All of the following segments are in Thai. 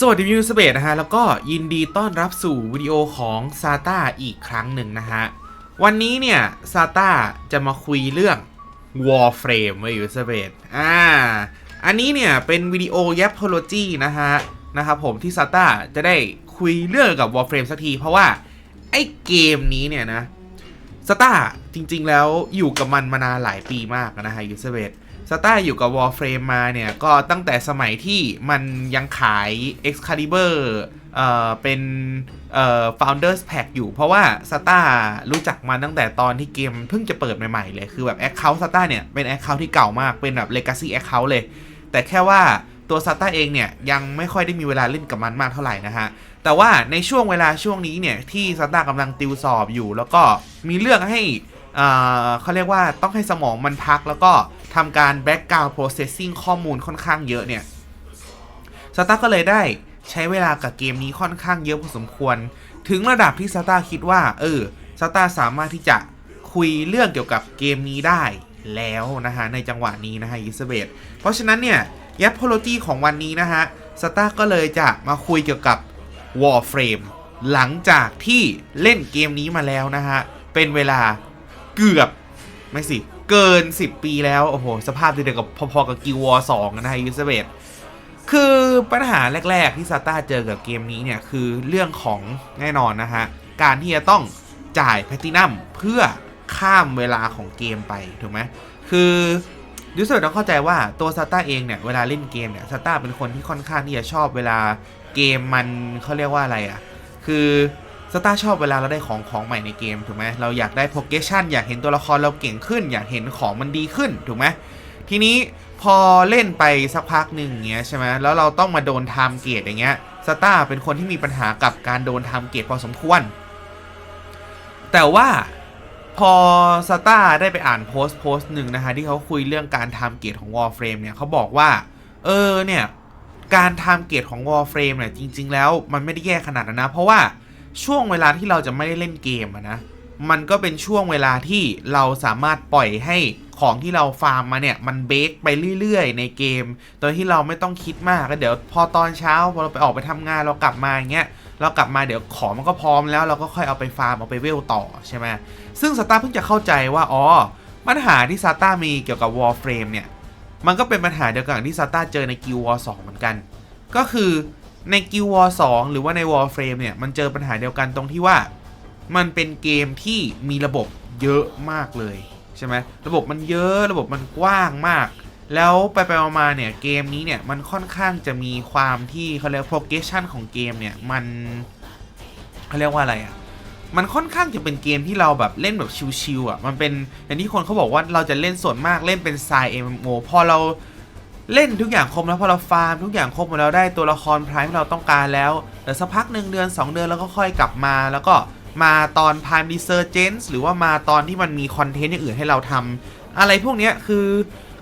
สวัสดีวิวสเบดนะฮะ แล้วก็ยินดีต้อนรับสู่วิดีโอของซาต้าอีกครั้งหนึ่งนะฮะ วันนี้เนี่ยซาต้าจะมาคุยเรื่อง Warframe ไว้วิวสเบดอ่า อันนี้เนี่ยเป็นวิดีโอ y a p o l o g y นะฮะ นะครับผมที่ซาต้าจะได้คุยเรื่องกับ Warframe สักที เพราะว่า ไอ้เกมนี้เนี่ยนะ สตาร์จริงๆ แล้วอยู่กับมันมานานหลายปีมากนะฮะยูเซเบตสตาร์อยู่กับ Warframe มาเนี่ย ก็ตั้งแต่สมัยที่มันยังขาย Excalibur เอ่อเป็นเอ่อ Founders Pack อยู่ เพราะว่าสตาร์รู้จักมันตั้งแต่ตอนที่เกมเพิ่งจะเปิดใหม่ๆเลย คือแบบ Account สตาร์เนี่ย เป็น Account ที่เก่ามากเป็นแบบ Legacy Account เลย แต่แค่ว่า ตัวซาต้าเองเนี่ยยังไม่ค่อยได้มีเวลาเล่นกับมันมากเท่าไหร่นะฮะ แต่ว่าในช่วงเวลาช่วงนี้เนี่ยที่ซาต้ากำลังติวสอบอยู่ แล้วก็มีเรื่องให้อ่าเขาเรียกว่าต้องให้สมองมันพัก แล้วก็ทำการ background processing ข้อมูลค่อนข้างเยอะเนี่ยซาต้าก็เลยได้ใช้เวลากับเกมนี้ค่อนข้างเยอะพอสมควร ถึงระดับที่ซาต้าคิดว่า เออซาต้าสามารถที่จะคุยเรื่องเกี่ยวกับเกมนี้ได้แล้วนะฮะในจังหวะนี้นะฮะยิสเบตเพราะฉะนั้นเนี่ย y a p o l o g y ของวันนี้นะฮะสตาร์ก็เลยจะมาคุยเกี่ยวกับ Warframe หลังจากที่เล่นเกมนี้มาแล้วนะฮะ เป็นเวลาเกือบ ไม่สิ เกิน 10 ปีแล้ว โอ้โห สภาพเดียวกับพอๆกับ Guild War 2นะฮะยูสเบตคือปัญหาแรก ๆ ที่ซาต้าเจอกับเกมนี้เนี่ย คือเรื่องของแน่นอนนะฮะ การที่จะต้องจ่ายแพลตินัมเพื่อข้ามเวลาของเกมไป ถูกไหมคือ ยูสเบตต้องเข้าใจว่าตัวซาต้าเองเนี่ยเวลาเล่นเกมเนี่ยซาต้าเป็นคนที่ค่อนข้างที่จะชอบเวลาเกมมันเขาเรียกว่าอะไรอะ่ะ คือสตาร์ชอบเวลาเราได้ของของใหม่ในเกมถูกไหมเราอยากได้โปรเกชั่นอยากเห็นตัวละครเราเก่งขึ้น อยากเห็นของมันดีขึ้นถูกไหมทีนี้พอเล่นไปสักพักหนึ่งเงี้ยใช่ไหมแล้วเราต้องมาโดนไทม์เกตอย่างเงี้ยสตาร์เป็นคนที่มีปัญหากับการโดนไทม์เกตพอสมควร แต่ว่า พอสตาร์ได้ไปอ่านโพสต์โพสต์หนึ่งนะฮะที่เขาคุยเรื่องการทำเกตของ Warframe เนี่ยเขาบอกว่า เออเนี่ย การทำเกตของ Warframe เนี่ยจริง ๆ แล้วมันไม่ได้แย่ขนาดนั้นนะ เพราะว่าช่วงเวลาที่เราจะไม่ได้เล่นเกมนะ มันก็เป็นช่วงเวลาที่เราสามารถปล่อยให้ของที่เราฟาร์มมาเนี่ย มันเบรกไปเรื่อยๆ ในเกม โดยที่เราไม่ต้องคิดมากแล้วเดี๋ยวพอตอนเช้าพอเราไปออกไปทำงานเรากลับมาอย่างเงี้ยเรากลับมาเดี๋ยวของมันก็พร้อมแล้วเราก็ค่อยเอาไปฟาร์มเอาไปเวลต่อใช่ไหมซึ่งสตาร์เพิ่งจะเข้าใจว่าอ๋อปัญหาที่ซาต้ามีเกี่ยวกับ Warframe เนี่ยมันก็เป็นปัญหาเดียวกันที่ซาต้าเจอใน Guild War 2เหมือนกัน ก็คือใน Guild War 2หรือว่าใน Warframe เนี่ยมันเจอปัญหาเดียวกันตรงที่ว่า มันเป็นเกมที่มีระบบเยอะมากเลยใช่ไหมระบบมันเยอะระบบมันกว้างมาก แล้วไปไปมาๆเนี่ยเกมนี้เนี่ยมันค่อนข้างจะมีความที่เขาเรียก progression ของเกมเนี่ยมันเขาเรียกว่าอะไรอะ่ะมันค่อนข้างจะเป็นเกมที่เราแบบเล่นแบบชิวๆอะ มันเป็นอย่างที่คนเขาบอกว่าเราจะเล่นส่วนมากเล่นเป็นไซ MMO พอเราเล่นทุกอย่างครบแล้วพอเราฟาร์มทุกอย่างครบหมดแล้วได้ตัวละครพรายที่เราต้องการแล้วแต่สักพักหนึ่งเดือน 2 เดือนแล้วก็ค่อยกลับมาแล้วก็ มาตอน Prime Resurgence หรือว่ามาตอนที่มันมีคอนเทนต์อย่างอื่นให้เราทำอะไรพวกนี้คือ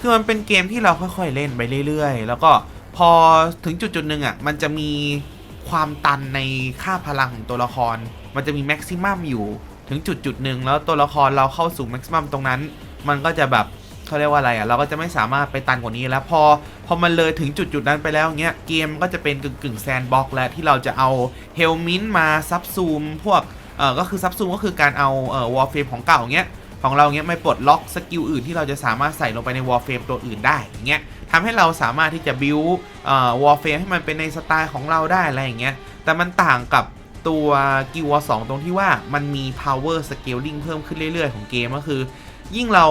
คือมันเป็นเกมที่เราค่อยๆเล่นไปเรื่อยๆ แล้วก็พอถึงจุดจุดๆหนึ่งอะมันจะมีความตันในค่าพลังของตัวละคร มันจะมีแม็กซิมัมอยู่ถึงจุดจุดๆหนึ่งแล้วตัวละครเราเข้าสู่แม็กซิมัมตรงนั้น มันก็จะแบบเขาเรียกว่าอะไรอะเราก็จะไม่สามารถไปตันกว่านี้แล้วพอพอมันเลยถึงจุดจุดๆนั้นไปแล้วเงี้ยเกมก็จะเป็นกึ่งกึ่งแซนบ็อกแล้วที่เราจะเอาเฮลมินมาซับซูมพวก เออก็คือซับซูมก็คือการเอาเออวอลเฟรมของเก่าเงี้ยของเราเงี้ยไม่ปลดล็อกสกิลอื่นที่เราจะสามารถใส่ลงไปในวอลเฟรมตัวอื่นได้อย่างเงี้ยทำให้เราสามารถที่จะบิวเออวอลเฟรมให้มันเป็นในสไตล์ของเราได้อะไรอย่างเงี้ยแต่มันต่างกับตัวกิวอ2ตรงที่ว่ามันมี power scaling เพิ่มขึ้นเรื่อย ๆ ของเกมก็คือ ยิ่งเรา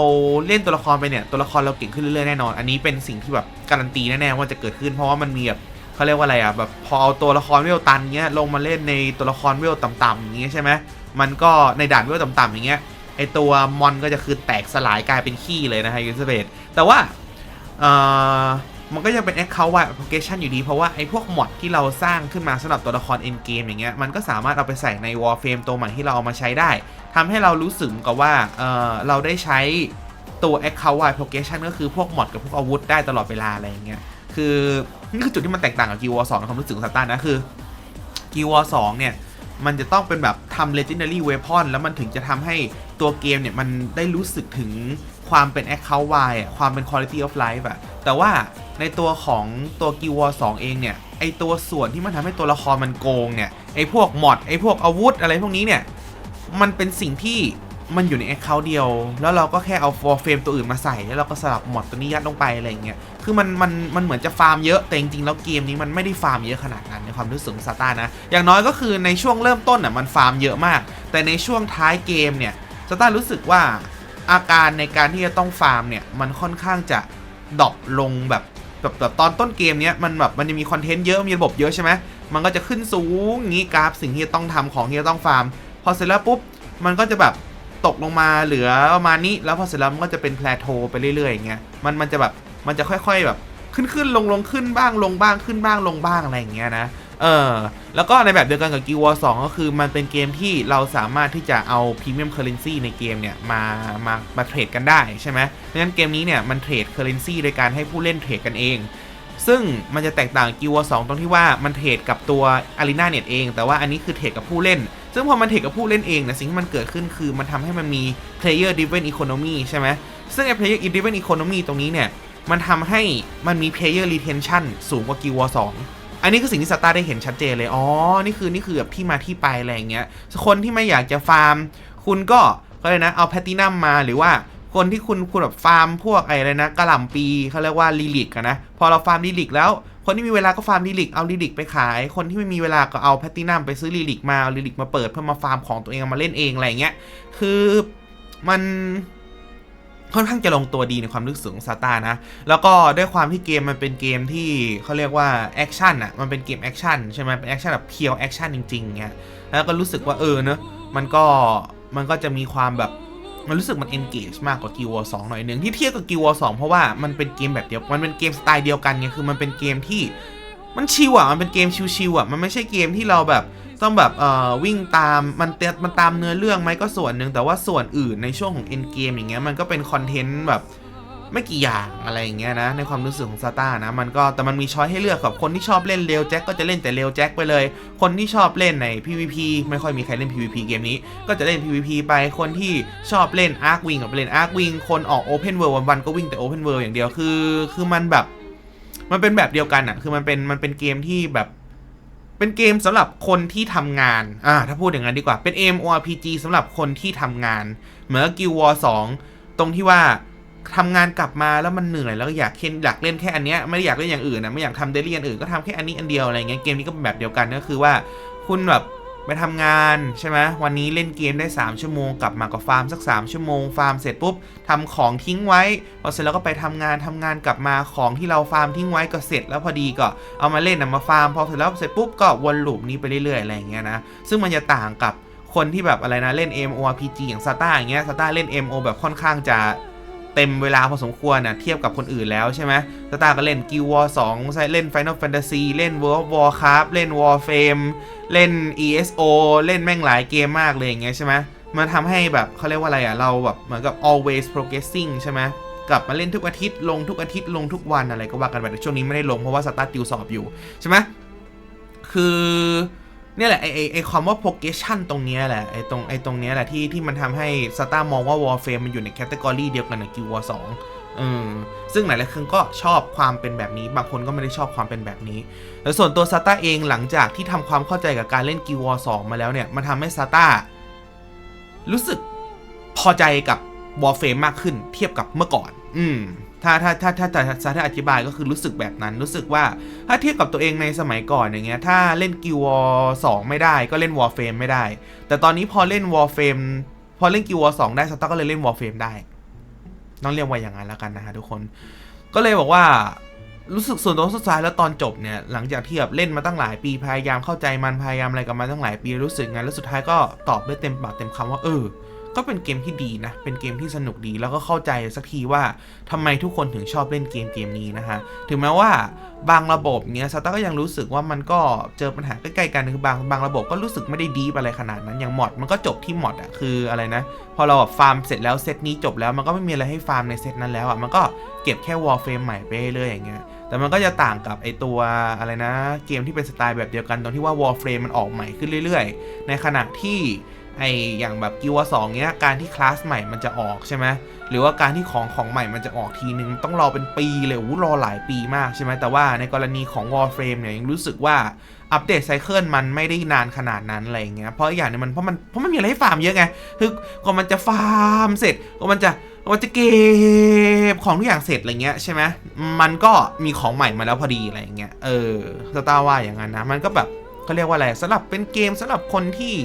เล่นตัวละครไปเนี่ย ตัวละครเราเก่งขึ้นเรื่อย ๆ แน่นอน อันนี้เป็นสิ่งที่แบบการันตีแน่ ๆ ว่าจะเกิดขึ้นเพราะว่ามันมีแบบ เขาเรียกว่าอะไรอะแบบพอเอาตัวละครเวลตันเงี้ยลงมาเล่นในตัวละครเวลต่ำๆอย่างเงี้ยใช่ไหมมันก็ในด่านเวลต่ำๆอย่างเงี้ยไอตัวมอนก็จะคือแตกสลายกลายเป็นขี้เลยนะฮะยูสเบดแต่ว่าเอ่อมันก็ยังเป็น Account Wide Application อยู่ดี เพราะว่าไอ้พวกมอดที่เราสร้างขึ้นมาสำหรับตัวละคร End Game อย่างเงี้ยมันก็สามารถเอาไปใส่ใน Warframe ตัวใหม่ที่เราเอามาใช้ได้ทำให้เรารู้สึกกับว่าเออเราได้ใช้ตัว Account Wide Application ก็คือพวกมอดกับพวกอาวุธได้ตลอดเวลาอะไรอย่างเงี้ย คือนี่คือจุดที่มันแตกต่างกับ Guild War 2ในความรู้สึกของซาตานะคือ Guild War 2เนี่ยมันจะต้องเป็นแบบทำ legendary weapon แล้วมันถึงจะทำให้ตัวเกมเนี่ย มันได้รู้สึกถึงความเป็น account wide อะความเป็น quality of life อะแต่ว่าในตัวของตัว Guild War 2เองเนี่ย ไอตัวส่วนที่มันทำให้ตัวละครมันโกงเนี่ย ไอพวกมอดไอพวกอาวุธอะไรพวกนี้เนี่ย มันเป็นสิ่งที่ มันอยู่ในแอคเคาท์เดียว แล้วเราก็แค่เอาฟอร์เฟรมตัวอื่นมาใส่ แล้วเราก็สลับหมดตัวนี้ยัดลงไปอะไรเงี้ย คือมันมันมันเหมือนจะฟาร์มเยอะ แต่จริงๆแล้วเกมนี้มันไม่ได้ฟาร์มเยอะขนาดนั้นในความรู้สึกซาต้านะ อย่างน้อยก็คือในช่วงเริ่มต้นอะมันฟาร์มเยอะมาก แต่ในช่วงท้ายเกมเนี่ยซาต้ารู้สึกว่าอาการในการที่จะต้องฟาร์มเนี่ยมันค่อนข้างจะดรอปลงแบบแบบแบบตอนต้นเกมเนี้ยมันแบบมันจะมีคอนเทนต์เยอะมีระบบเยอะใช่ไหมมันก็จะขึ้นสูงงี้กราฟสิ่งที่จะต้องทำของที่จะต้องฟาร์ม พอเสร็จแล้วปุ๊บมันก็จะแบบ ตกลงมาเหลือประมาณนี้ แล้วพอเสร็จแล้วมันก็จะเป็นแพลโทไปเรื่อยๆอย่างเงี้ยมันมันจะแบบมันจะค่อยๆแบบขึ้นขึ้นลงลงขึ้นบ้างลงบ้างขึ้นบ้างลงบ้างอะไรอย่างเงี้ยนะเออแล้วก็ในแบบเดียวกันกับ Guild Wars 2 ก็คือมันเป็นเกมที่เราสามารถที่จะเอา Premium Currency ในเกมเนี่ย มามามาเทรดกันได้ใช่ไหมเพราะฉะนั้นเกมนี้เนี่ย มันเทรด Currency โดยการให้ผู้เล่นเทรดกันเอง ซึ่งมันจะแตกต่าง Guild Wars 2ตรงที่ว่ามันเทรดกับตัว Arena Net เอง แต่ว่าอันนี้คือเทรดกับผู้เล่น ซึ่งพอมันเทรดกับผู้เล่นเองนี่ยสิ่งที่มันเกิดขึ้นคือมันทำให้มันมี Player Driven Economy ใช่ไหมซึ่งไอ้ Player Driven Economy ตรงนี้เนี่ยมันทำให้มันมี Player Retention สูงกว่า Guild Wars 2อันนี้คือสิ่งที่สตาร์ได้เห็นชัดเจนเลย อ๋อ นี่คือนี่คือแบบที่มาที่ไปอะไรอย่างเงี้ย คนที่ไม่อยากจะฟาร์ม คุณก็เขาเลยนะ เอาแพตตินัมมาหรือว่า คนที่คุณคุณแบบฟาร์มพวกอะไรนะกระหล่ำปีเขาเรียกว่าลิลิกนะพอเราฟาร์มลิลิกแล้ว คนที่มีเวลาก็ฟาร์มลิลิกเอาลิลิกไปขาย คนที่ไม่มีเวลาก็เอาแพตตินัมไปซื้อลิลิกมาเอาลิลิกมาเปิดเพื่อมาฟาร์มของตัวเองมาเล่นเองอะไรเงี้ยคือมันค่อนข้างจะลงตัวดีในความรู้สึกของซาตานะ แล้วก็ด้วยความที่เกมมันเป็นเกมที่เขาเรียกว่าแอคชั่นอะ มันเป็นเกมแอคชั่นใช่ไหมเป็นแอคชั่นแบบเพียวแอคชั่นจริงๆเงี้ย แล้วก็รู้สึกว่าเออเนอะมันก็มันก็จะมีความแบบ มันรู้สึกมัน engage มากกว่า Guild Wars 2หน่อยหนึ่งที่เทียบกับ Guild Wars 2 เพราะว่ามันเป็นเกมแบบเดียวมันเป็นเกมสไตล์เดียวกันไงคือมันเป็นเกมที่มันชิวอะมันเป็นเกมชิวๆอะมันไม่ใช่เกมที่เราแบบต้องแบบเอ่อวิ่งตามมันเตมันตามเนื้อเรื่องไหมก็ส่วนหนึ่งแต่ว่าส่วนอื่นในช่วงของ end game อย่างเงี้ยมันก็เป็นคอนเทนต์แบบ ไม่กี่อย่างอะไรอย่างเงี้ยนะ ในความรู้สึกของซาต้านะ มันก็แต่มันมีช้อยให้เลือกกับคนที่ชอบเล่นเร็วแจ็คก็จะเล่นแต่เร็วแจ็คไปเลย คนที่ชอบเล่นใน PVP ไม่ค่อยมีใครเล่น PVP เกมนี้ ก็จะเล่น PVP ไปคนที่ชอบเล่น Arc Wing ก็ไปเล่น Arc Wing คนออก Open World วันๆก็วิ่งแต่ Open World อย่างเดียวคือ คือมันแบบ มันเป็นแบบเดียวกันอะคือมันเป็นมันเป็นเกมที่แบบเป็นเกมสำหรับคนที่ทำงาน อ่า ถ้าพูดอย่างนั้นดีกว่า เป็น MMORPG สำหรับคนที่ทำงาน เหมือน Guild War 2ตรงที่ว่า ทำงานกลับมาแล้วมันเหนื่อยแล้วก็อยากเล่นอยากเล่นแค่อันเนี้ยไม่ได้อยากเล่นอย่างอื่นนะไม่อยากทำเดลี่อันอื่นก็ทำแค่อันนี้อันเดียวอะไรเงี้ยเกมนี้ก็เป็นแบบเดียวกันก็คือว่าคุณแบบไปทำงานใช่ไหมวันนี้เล่นเกมได้ 3 ชั่วโมงกลับมาก็ฟาร์มสัก 3 ชั่วโมงฟาร์มเสร็จปุ๊บทำของทิ้งไว้พอเสร็จแล้วก็ไปทำงานทำงานกลับมาของที่เราฟาร์มทิ้งไว้ก็เสร็จแล้วพอดีก็เอามาเล่นนะมาฟาร์มพอเสร็จแล้วเสร็จปุ๊บก็วนลูปนี้ไปเรื่อยๆอะไรเงี้ยนะซึ่งมันจะต่างกับคนที่แบบอะไรนะเล่น MMORPG อย่างซาต้าอย่างเงี้ยซาต้าเล่น MO แบบค่อนข้างจะ เต็มเวลาพอสมควรนะเทียบกับคนอื่นแล้วใช่ไหมสตาร์ก็เล่น Guild War 2ใช่เล่น Final Fantasy เล่น World of Warcraft เล่น Warframe เล่น ESO เล่นแม่งหลายเกมมากเลยอย่างเงี้ยใช่ไหมมันทำให้แบบเขาเรียกว่าอะไรอะเราแบบเหมือนกับ always progressing ใช่ไหมกลับมาเล่นทุกอาทิตย์ลงทุกอาทิตย์ลงทุกวันอะไรก็ว่ากันไปแต่ช่วงนี้ไม่ได้ลงเพราะว่าสตาร์ติวสอบอยู่ใช่ไหมคือ เนี่ยแหละไอไอไอความว่า progression ตรงเนี้ยแหละไอตรงไอตรงเนี้ยแหละที่ที่มันทำให้ Star มองว่า Warframe มันอยู่ในแคตตากรีเดียวกันกับ Guild War 2อืมซึ่งหลายๆคนก็ชอบความเป็นแบบนี้ บางคนก็ไม่ได้ชอบความเป็นแบบนี้แต่ส่วนตัว Star เองหลังจากที่ทำความเข้าใจกับการเล่น Guild War 2มาแล้วเนี่ยมันทำให้ Star รู้สึกพอใจกับ Warframe มากขึ้นเทียบกับเมื่อก่อน อืม ถ้าถ้าถ้าถ้าถ้าถ้าอธิบายก็คือรู้สึกแบบนั้น รู้สึกว่าถ้าเทียบกับตัวเองในสมัยก่อนอย่างเงี้ยถ้าเล่น Guild War 2ไม่ได้ก็เล่น Warframe ไม่ได้ แต่ตอนนี้พอเล่น Warframe พอเล่น Guild War 2ได้สตาร์ก็เลยเล่น Warframe ได้ต้องเรียกว่าอย่างนั้นแล้วกันนะฮะทุกคนก็เลยบอกว่ารู้สึกส่วนตัวสุดท้ายแล้วตอนจบเนี่ยหลังจากที่แบบเล่นมาตั้งหลายปีพยายามเข้าใจมันพยายามอะไรกับมันตั้งหลายปีรู้สึกไงแล้วสุดท้ายก็ตอบด้วยเต็มปากเต็มคำว่าเออ ก็เป็นเกมที่ดีนะ เป็นเกมที่สนุกดีแล้วก็เข้าใจสักทีว่าทำไมทุกคนถึงชอบเล่นเกมเกมนี้นะฮะ ถึงแม้ว่าบางระบบเนี้ยสตาร์ก็ยังรู้สึกว่ามันก็เจอปัญหาใกล้ๆกันคือบางบางระบบก็รู้สึกไม่ได้ดีอะไรขนาดนั้น อย่างมอดมันก็จบที่มอดอะคืออะไรนะ พอเราแบบฟาร์มเสร็จแล้วเซตนี้จบแล้วมันก็ไม่มีอะไรให้ฟาร์มในเซตนั้นแล้วอะมันก็เก็บแค่วอลเฟรมใหม่ไปเรื่อยอย่างเงี้ยแต่มันก็จะต่างกับไอตัวอะไรนะ เกมที่เป็นสไตล์แบบเดียวกันตรงที่ว่าวอลเฟรมมันออกใหม่ขึ้นเรื่อยๆ ในขณะที่ ไออย่างแบบกิวสองเนี้ยการที่คลาสใหม่มันจะออกใช่ไหมหรือว่าการที่ของของใหม่มันจะออกทีนึง ต้องรอเป็นปีเลยอู้รอหลายปีมากใช่ไหมแต่ว่าในกรณีของ Warframe เนี่ยยังรู้สึกว่าอัปเดตไซเคิลมันไม่ได้นานขนาดนั้นอะไรเงี้ยเพราะอย่างนึงมันเพราะมันเพราะมันมีอะไรให้ฟาร์มเยอะไงคือกว่ามันจะฟาร์มเสร็จกว่ามันจะกว่ามันจะเก็บของทุกอย่างเสร็จอะไรเงี้ยใช่ไหมมันก็มีของใหม่มาแล้วพอดีอะไรเงี้ยเออสตาร์ว่าอย่างนั้นนะมันก็แบบเขาเรียกว่าอะไรสำหรับเป็นเกมสำหรับคนที่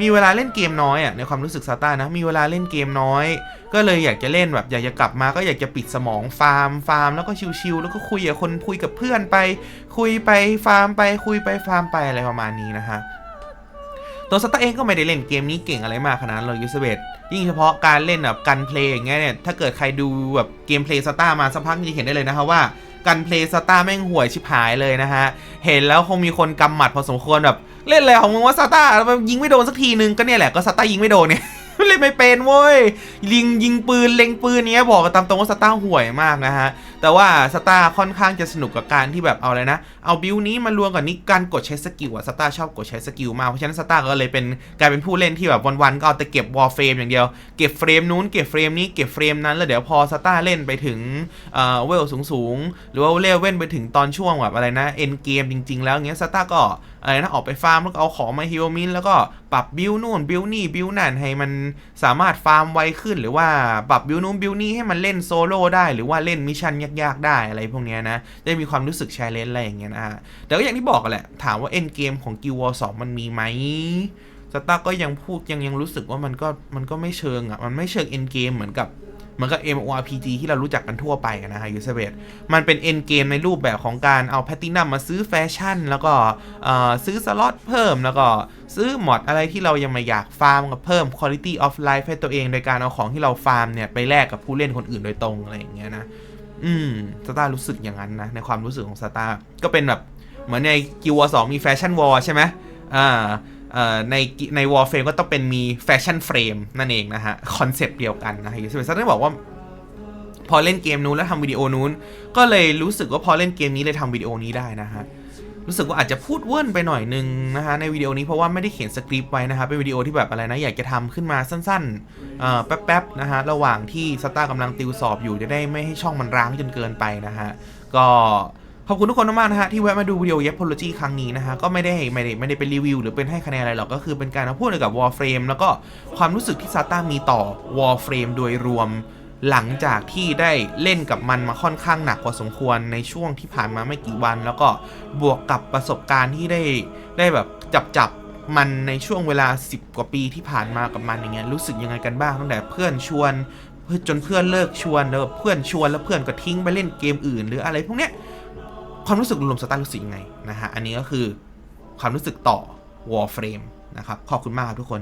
มีเวลาเล่นเกมน้อยอะในความรู้สึกซาต้านะมีเวลาเล่นเกมน้อย ก็เลยอยากจะเล่นแบบอยากจะกลับมาก็อยากจะปิดสมองฟาร์มฟาร์มแล้วก็ชิวๆแล้วก็คุยกับคนคุยกับเพื่อนไป คุยไปฟาร์มไปคุยไปฟาร์มไปอะไรประมาณนี้นะฮะตัวสตาเองก็ไม่ได้เล่นเกมนี้เก่งอะไรมากขนาดเลยยูสเบตยิ่งเฉพาะการเล่นแบบกันเพลย์อย่างเงี้ยเนี่ยถ้าเกิดใครดูแบบเกมเพลย์สตามาสักพักจะเห็นได้เลยนะคะว่ากันเพลย์สตาแม่งห่วยชิบหายเลยนะฮะเห็นแล้วคงมีคนกำหมัดพอสมควรแบบ เล่นอะไรของมึงว่าซาต้ายิงไม่โดนสักทีนึงก็เนี่ยแหละก็ซาต้ายิงไม่โดนเนี่ยเล่นไม่เป็นเว้ยยิงยิงปืนเล็งปืนเนี้ยบอกกันตามตรงว่าสตาห่วยมากนะฮะ แต่ว่าสตาร์ค่อนข้างจะสนุกกับการที่แบบเอาอะไรนะ เอาบิวนี้มารวมกับนี้การกดใช้สกิลอะสตาร์ชอบกดใช้สกิลมากเพราะฉะนั้นสตาร์ก็เลยเป็นกลายเป็นผู้เล่นที่แบบวันๆก็เอาแต่เก็บวอลเฟรมอย่างเดียว เก็บเฟรมนู้นเก็บเฟรมนี้เก็บเฟรมนั้นแล้วเดี๋ยวพอสตาร์เล่นไปถึงเอ่อเวลสูงๆหรือว่าเลเว่นไปถึงตอนช่วงแบบอะไรนะเอ็นเกมจริง ๆ แล้วเงี้ยสตาร์ก็อะไรนะออกไปฟาร์มแล้วก็เอาของมาฮิวมินแล้วก็ปรับบิวนู่นบิวนี่บิวนั่นให้มันสามารถฟาร์มไวขึ้น หรือว่าปรับบิวนู่นบิวนี่ให้มันเล่นโซโล่ได้หรือว่าเล่นมิชชั่นยยากๆได้อะไรพวกนี้นะ ได้มีความรู้สึกแชร์เลนอะไรอย่างเงี้ยนะฮะแต่ก็อย่างที่บอกกันแหละ ถามว่าเอ็นเกมของกิววอร์สมันมีไหมสตาร์ก็ยังพูดยังยังรู้สึกว่ามันก็มันก็ไม่เชิงอะ มันไม่เชิงเอ็นเกมเหมือนกับเหมือนกับ MO RPG ที่เรารู้จักกันทั่วไปนะฮะยูเซเบตมันเป็นเอ็นเกมในรูปแบบของการเอาแพตตินัมมาซื้อแฟชั่น แล้วก็ซื้อสล็อตเพิ่มแล้วก็ซื้อมอดอะไรที่เรายังไม่อยากฟาร์มกับเพิ่ม quality of life ให้ตัวเอง โดยการเอาของที่เราฟาร์มเนี่ย ไปแลกกับผู้เล่นคนอื่นโดยตรงอะไรอย่างเงี้ยนะ อืมสตาร์รู้สึกอย่างนั้นนะ ในความรู้สึกของสตาร์ก็เป็นแบบ เหมือนในกิววอสองมีแฟชั่นวอลใช่ไหมอ่าในในวอลเฟรมก็ต้องเป็นมีแฟชั่นเฟรมนั่นเองนะฮะ คอนเซปต์เดียวกันนะฮะยูสเบซันได้บอกว่า พอเล่นเกมนู้นแล้วทำวิดีโอนู้น ก็เลยรู้สึกว่าพอเล่นเกมนี้เลยทำวิดีโอนี้ได้นะฮะ รู้สึกว่าอาจจะพูดเวิร์นไปหน่อยนึงนะฮะในวิดีโอนี้เพราะว่าไม่ได้เขียนสคริปต์ไว้นะครับเป็นวิดีโอที่แบบอะไรนะอยากจะทำขึ้นมาสั้นๆแป๊บๆนะฮะระหว่างที่สตาร์กำลังติวสอบอยู่จะได้ไม่ให้ช่องมันร้างจนเกินไปนะฮะก็ขอบคุณทุกคนมากนะฮะที่แวะมาดูวิดีโอ Yepology ครั้งนี้นะฮะก็ไม่ได้ไม่ได้ไม่ได้เป็นรีวิวหรือเป็นให้คะแนนอะไรหรอกก็คือเป็นการมาพูดเกี่ยวกับ Warframe แล้วก็ความรู้สึกที่ซาต้ามีต่อ Warframe โดยรวม หลังจากที่ได้เล่นกับมันมาค่อนข้างหนักพอสมควรในช่วงที่ผ่านมาไม่กี่วัน แล้วก็บวกกับประสบการณ์ที่ได้ได้แบบจับจับมันในช่วงเวลา 10 กว่าปีที่ผ่านมากับมันอย่างเงี้ยรู้สึกยังไงกันบ้างตั้งแต่เพื่อนชวนเพื่อจนเพื่อนเลิกชวนแล้วเพื่อนชวนแล้วเพื่อนก็ทิ้งไปเล่นเกมอื่น หรืออะไรพวกเนี้ยความรู้สึกรวมสตาร์รู้สึกยังไงนะฮะอันนี้ก็คือความรู้สึกต่อ Warframe นะครับขอบคุณมากครับทุกคน